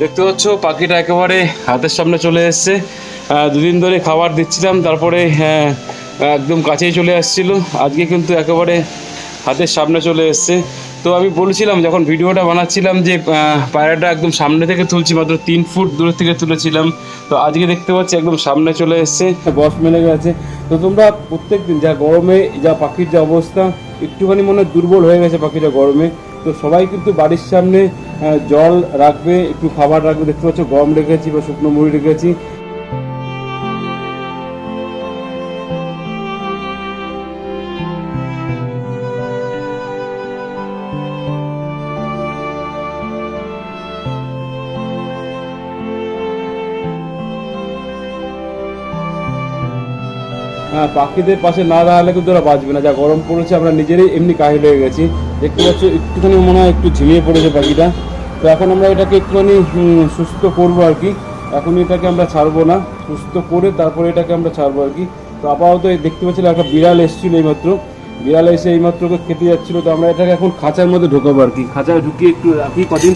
দেখতে পাচ্ছ পাখিটা একেবারে হাতের সামনে চলে এসছে। দুদিন ধরে খাবার দিচ্ছিলাম তারপরে হ্যাঁ, একদম কাছেই চলে আসছিল। আজকে কিন্তু একেবারে হাতের সামনে চলে এসছে। তো আমি বলছিলাম, যখন ভিডিওটা বানাচ্ছিলাম যে পায়রাটা একদম সামনে থেকে তুলছি, মাত্র তিন ফুট দূর থেকে তুলেছিলাম, তো আজকে দেখতে পাচ্ছি একদম সামনে চলে এসছে বস মেলে গেছে। তো তোমরা প্রত্যেক দিন যা গরমে, যা পাখির যা অবস্থা, একটুখানি মনে দুর্বল হয়ে গেছে পাখিটা গরমে। তো সবাই কিন্তু বাড়ির সামনে জল রাখবে, একটু খাবার রাখবে, দেখতে পাচ্ছ গম রেখেছি বা শুকনো মুড়ি রেখেছি। হ্যাঁ পাখিদের পাশে না দাঁড়ালে কিন্তু ওরা বাঁচবে না। যা গরম পড়েছে, আমরা নিজেরাই এমনি কাহিল হয়ে গেছি। দেখতে পাচ্ছ, একটুখানি মনে হয় একটু ঝিমিয়ে পড়েছে পাখিটা। তো এখন আমরা এটাকে একটুখানি সুস্থ করব আর কি। এখন এটাকে আমরা ছাড়বো না। সুস্থ করে তারপরে এটাকে আমরা ছাড়বো আর কি। তো আপাতত দেখতে পাচ্ছিলাম, একটা বিড়াল এসেছিল এইমাত্র। বিড়াল এসে এইমাত্র খেতে যাচ্ছিল। তো আমরা এটাকে এখন খাঁচার মধ্যে ঢোকাবো আর কি। খাঁচায় ঢুকিয়ে একটু রাখি কদিন।